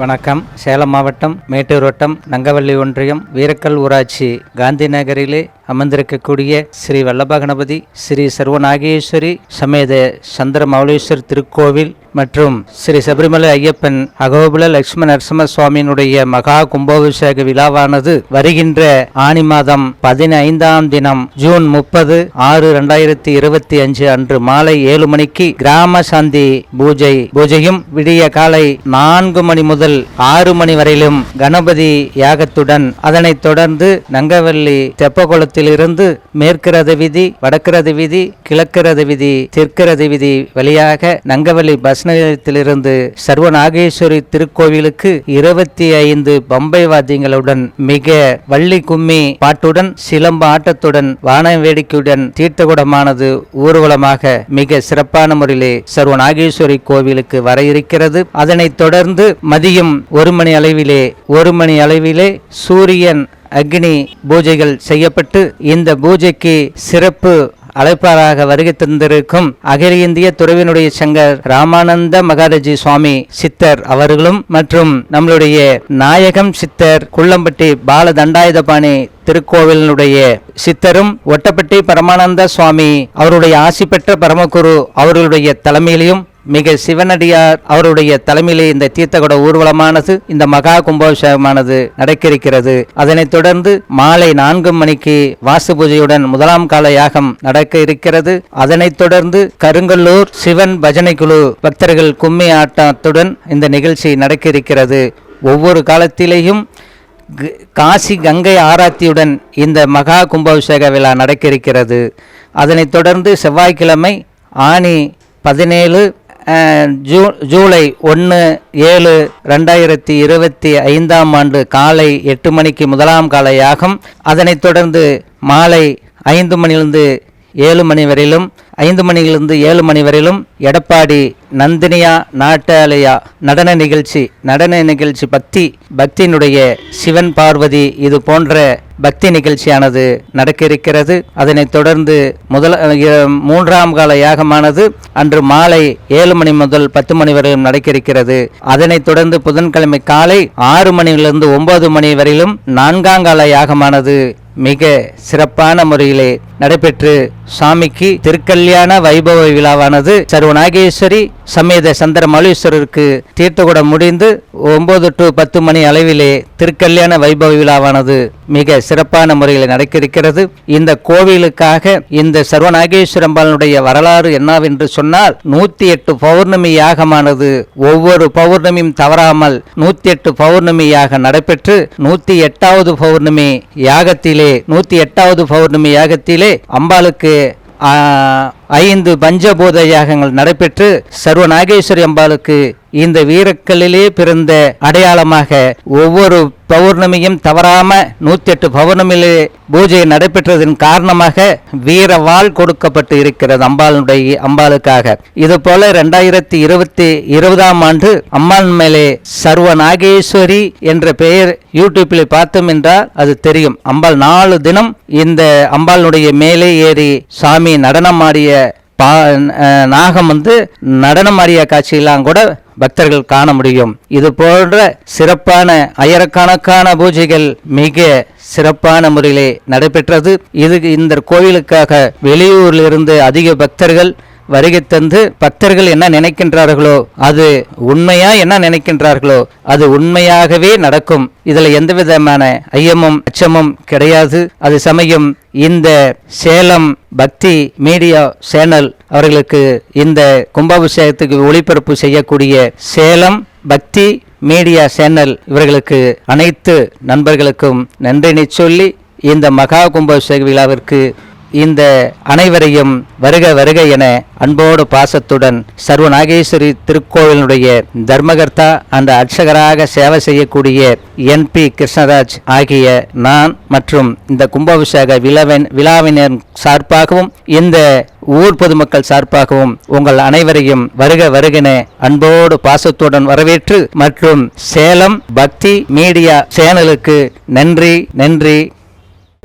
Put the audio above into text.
வணக்கம். சேலம் மாவட்டம் மேட்டூர் வட்டம் நங்கவள்ளி ஒன்றியம் வீரக்கல் ஊராட்சி காந்தி நகரிலே அமர்ந்திருக்கக்கூடிய ஸ்ரீ வல்லப கணபதி ஸ்ரீ சர்வநாகேஸ்வரி சமேத சந்திர மௌலேஸ்வர் திருக்கோவில் மற்றும் ஸ்ரீ சபரிமலை ஐயப்பன் அகோபுல லட்சுமி நரசிம்ம சுவாமியினுடைய மகா கும்பாபிஷேக விழாவானது வருகின்ற ஆனி மாதம் பதினைந்தாம் தினம் ஜூன் முப்பது ஆறு ரெண்டாயிரத்தி இருபத்தி அஞ்சு அன்று மாலை ஏழு மணிக்கு கிராம சாந்தி பூஜை பூஜையும் விடிய காலை நான்கு மணி முதல் ஆறு மணி வரையிலும் கணபதி யாகத்துடன் அதனைத் தொடர்ந்து நங்கவல்லி தெப்பகுளத்தில் மேற்கு ரத விதி வடக்கு ரத வீதி கிழக்கு ரத விதி வழியாக நங்கவல்லி பஸ் நிலையத்திலிருந்து சர்வநாகேஸ்வரி திருக்கோவிலுக்கு இருபத்தி ஐந்து பம்பை வாத்தியங்களுடன் மிக வள்ளி கும்மி பாட்டுடன் சிலம்ப ஆட்டத்துடன் வான வேடிக்கையுடன் தீர்த்தகுடமானது ஊர்வலமாக மிக சிறப்பான முறையிலே சர்வநாகேஸ்வரி கோவிலுக்கு வர இருக்கிறது. அதனைத் தொடர்ந்து மதியம் ஒரு மணி அளவிலே ஒரு மணி அளவிலே சூரியன் அக்னி பூஜைகள் செய்யப்பட்டு இந்த பூஜைக்கு சிறப்பு அழைப்பாளராக வருகை தந்திருக்கும் அகில இந்திய துறவினுடைய சங்கர் ராமானந்த மகாராஜி சுவாமி சித்தர் அவர்களும் மற்றும் நம்மளுடைய நாயகம் சித்தர் குள்ளம்பட்டி பால தண்டாயுதபாணி திருக்கோவிலினுடைய சித்தரும் ஒட்டப்பட்டி பரமானந்த சுவாமி அவருடைய ஆசி பெற்ற பரமகுரு அவர்களுடைய தலைமையிலையும் மிக சிவனடியார் அவருடைய தலைமையிலே இந்த தீர்த்தகுட ஊர்வலமானது இந்த மகா கும்பாபிஷேகமானது நடக்க இருக்கிறது அதனைத் தொடர்ந்து மாலை நான்கு மணிக்கு வாசு பூஜையுடன் முதலாம் கால யாகம் நடக்க இருக்கிறது. அதனைத் தொடர்ந்து கருங்கல்லூர் சிவன் பஜனை குழு பக்தர்கள் கும்மி ஆட்டத்துடன் இந்த நிகழ்ச்சி நடக்க இருக்கிறது ஒவ்வொரு காலத்திலேயும் க- காசி கங்கை ஆராத்தியுடன் இந்த மகா கும்பாபிஷேக விழா நடக்க இருக்கிறது அதனைத் தொடர்ந்து செவ்வாய்க்கிழமை ஆணி பதினேழு ஜூ ஜூலை ஒன்று ஏழு ரெண்டாயிரத்தி இருபத்தி ஐந்தாம் ஆண்டு காலை எட்டு மணிக்கு முதலாம் கால யாகம். அதனைத் தொடர்ந்து மாலை ஐந்து மணியிலிருந்து ஏழு மணி வரையிலும் ஐந்து மணியிலிருந்து ஏழு மணி வரையிலும் எடப்பாடி நந்தினியா நாட்டாலயா நடன நிகழ்ச்சி நடன நிகழ்ச்சி பக்தி பக்தியினுடைய சிவன் பார்வதி இது போன்ற பக்தி நிகழ்ச்சியானது நடக்க இருக்கிறது அதனைத் தொடர்ந்து முதல் மூன்றாம் கால யாகமானது அன்று மாலை ஏழு மணி முதல் பத்து மணி வரையிலும் நடக்க இருக்கிறது அதனைத் தொடர்ந்து புதன்கிழமை காலை ஆறு மணியிலிருந்து ஒன்பது மணி வரையிலும் நான்காம் கால யாகமானது மிக சிறப்பான முறையிலே நடைபெற்று சாமிக்கு திருக்கல்யாண வைபவ விழாவானது சர்வநாகேஸ்வரி சமேத சந்திர மலேஸ்வரருக்கு தீர்த்தகுடம் முடிந்து ஒன்பது டு பத்து மணி அளவிலே திருக்கல்யாண வைபவ விழாவானது மிக சிறப்பான முறையில் நடக்க இருக்கிறது இந்த கோவிலுக்காக இந்த சர்வநாகேஸ்வரம்பாலனுடைய வரலாறு என்னவென்று சொன்னால் நூத்தி எட்டு பௌர்ணமி யாகமானது ஒவ்வொரு பௌர்ணமியும் தவறாமல் நூத்தி எட்டு பௌர்ணமி யாகம் நடைபெற்று நூத்தி எட்டாவது பௌர்ணமி யாகத்திலே நூத்தி எட்டாவது பௌர்ணமி யாகத்திலே அம்பாளுக்கு ஐந்து பஞ்சபூத யாகங்கள் நடைபெற்று சர்வ நாகேஸ்வரி அம்பாளுக்கு இந்த வீரக்கல்லிலே பிறந்த அடையாளமாக ஒவ்வொரு பௌர்ணமியும் தவறாம நூத்தி எட்டு பௌர்ணமியிலே பூஜை நடைபெற்றதன் காரணமாக வீரவாள் கொடுக்கப்பட்டு இருக்கிறது அம்பாளுடைய அம்பாளுக்காக. இது போல ரெண்டாயிரத்தி இருபத்தி இருபதாம் ஆண்டு அம்பாள் மேலே சர்வ நாகேஸ்வரி என்ற பெயர் யூடியூப்பில் பார்த்தோம் என்றால் அது தெரியும். அம்பாள் நாலு தினம் இந்த அம்பாளுடைய மேலே ஏறி சாமி நடனமாடிய பா நாகம் வந்து நடனமாடிய காட்சியெல்லாம் கூட பக்தர்கள் காண முடியும். இது போன்ற சிறப்பான ஆயிரக்கணக்கான பூஜைகள் மிக சிறப்பான முறையிலே நடைபெற்றது. இது இந்த கோவிலுக்காக வெளியூரில் இருந்து அதிக பக்தர்கள் வருகை தந்து பக்தர்கள் என்ன நினைக்கின்றார்களோ அது உண்மையா என்ன நினைக்கின்றார்களோ அது உண்மையாகவே நடக்கும். இதுல எந்த விதமான ஐயமும் அச்சமும் கிடையாது. அது சமயம் இந்த சேலம் பக்தி மீடியா சேனல் அவர்களுக்கு இந்த கும்பாபிஷேகத்துக்கு ஒளிபரப்பு செய்யக்கூடிய சேலம் பக்தி மீடியா சேனல் இவர்களுக்கு அனைத்து நண்பர்களுக்கும் நன்றினை சொல்லி இந்த மகா கும்பாபிஷேக விழாவிற்கு இந்த அனைவரையும் வருக வருக என அன்போடு பாசத்துடன் சர்வநாகேஸ்வரி திருக்கோவிலுடைய தர்மகர்த்தா அந்த அர்ச்சகராக சேவை செய்யக்கூடிய என் பி கிருஷ்ணராஜ் ஆகிய நான் மற்றும் இந்த கும்பாபிஷேக விழாவின் விழாவினர் சார்பாகவும் இந்த ஊர் பொதுமக்கள் சார்பாகவும் உங்கள் அனைவரையும் வருக வருகின அன்போடு பாசத்துடன் வரவேற்று மற்றும் சேலம் பக்தி மீடியா சேனலுக்கு நன்றி நன்றி